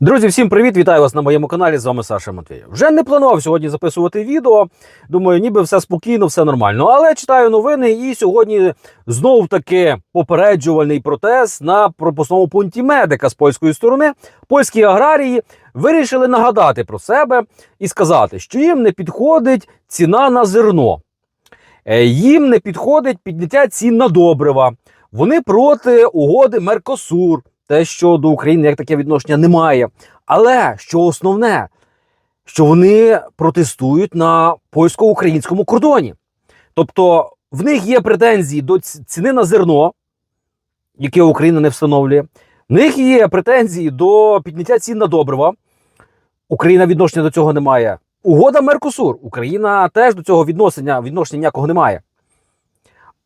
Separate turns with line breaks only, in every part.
Друзі, всім привіт! Вітаю вас на моєму каналі. З вами Саша Матвєєв. Вже не планував сьогодні записувати відео. Думаю, ніби все спокійно, все нормально. Але читаю новини, і сьогодні знов таки попереджувальний протест на пропускному пункті медика з польської сторони. Польські аграрії вирішили нагадати про себе і сказати, що їм не підходить ціна на зерно, Е, їм не підходить підняття цін на добрива. Вони проти угоди Меркосур те, що до України як таке відношення немає. Але що основне, що вони протестують на польсько-українському кордоні. Тобто в них є претензії до ціни на зерно, яке Україна не встановлює. В них є претензії до підняття цін на добрива. Україна відношення до цього не має. Угода Меркосур. Україна теж до цього відношення, відношення ніякого не має.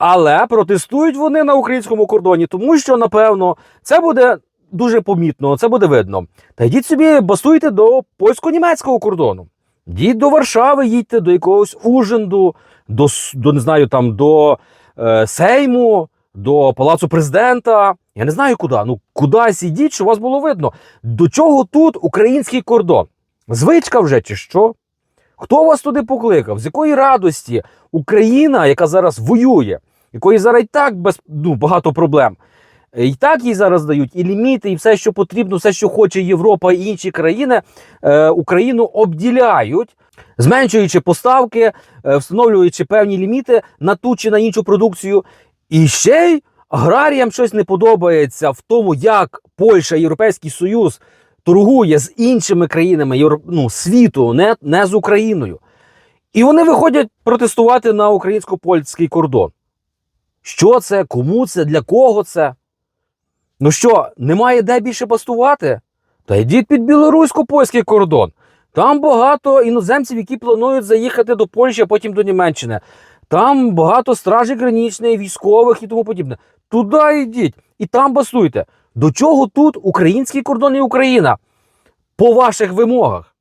Але протестують вони на українському кордоні, тому що, напевно, це буде дуже помітно, це буде видно. Та йдіть собі, басуйте до польсько-німецького кордону. Йдіть до Варшави, їдьте до якогось Уженду, до, до не знаю, там, до е, Сейму, до Палацу президента. Я не знаю куди. Ну, кудись ідіть, щоб вас було видно. До чого тут український кордон? Звичка вже чи що? Хто вас туди покликав? З якої радості Україна, яка зараз воює, якої зараз і так без ну, багато проблем. е, І так їй зараз дають і ліміти, і все, що потрібно, все, що хоче Європа і інші країни, е, Україну обділяють, зменшуючи поставки, е, встановлюючи певні ліміти на ту чи на іншу продукцію. І ще й аграріям щось не подобається в тому, як Польща, Європейський Союз торгує з іншими країнами ну, світу, не, не з Україною. І вони виходять протестувати на українсько-польський кордон. Що це? Кому це? Для кого це? Ну що, немає де більше бастувати? Та йдіть під білорусько-польський кордон. Там багато іноземців, які планують заїхати до Польщі, а потім до Німеччини. Там багато стражі гранічної, військових і тому подібне. Туди йдіть і там бастуйте. До чого тут український кордон і Україна? По ваших вимогах.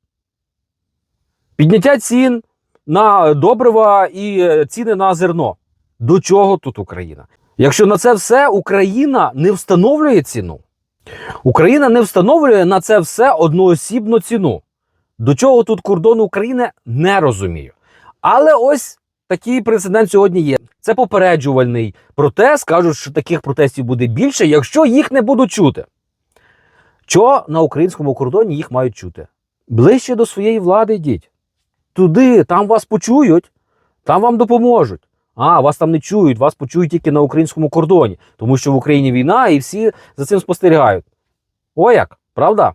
Підняття цін на добрива і е, ціни на зерно. До чого тут Україна? Якщо на це все Україна не встановлює ціну, Україна не встановлює на це все одноосібну ціну. До чого тут кордон України не розумію. Але ось такий прецедент сьогодні є. Це попереджувальний протест. Кажуть, що таких протестів буде більше, якщо їх не будуть чути. Що на українському кордоні їх мають чути? Ближче до своєї влади йдіть. Туди, там вас почують, там вам допоможуть. А, вас там не чують, вас почують тільки на українському кордоні, тому що в Україні війна і всі за цим спостерігають. О як, правда?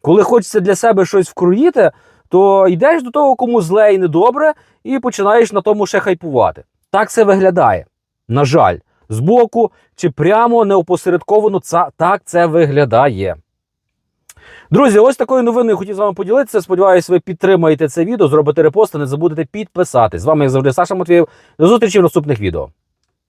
Коли хочеться для себе щось вкроїти, то йдеш до того, кому зле і недобре, і починаєш на тому ще хайпувати. Так це виглядає. На жаль, збоку чи прямо неопосередковано так це виглядає. Друзі, ось такою новиною хотів з вами поділитися. Сподіваюсь, ви підтримаєте це відео, зробите репост, не забудете підписатись. З вами як завжди Саша Матвієв. До зустрічі в наступних відео.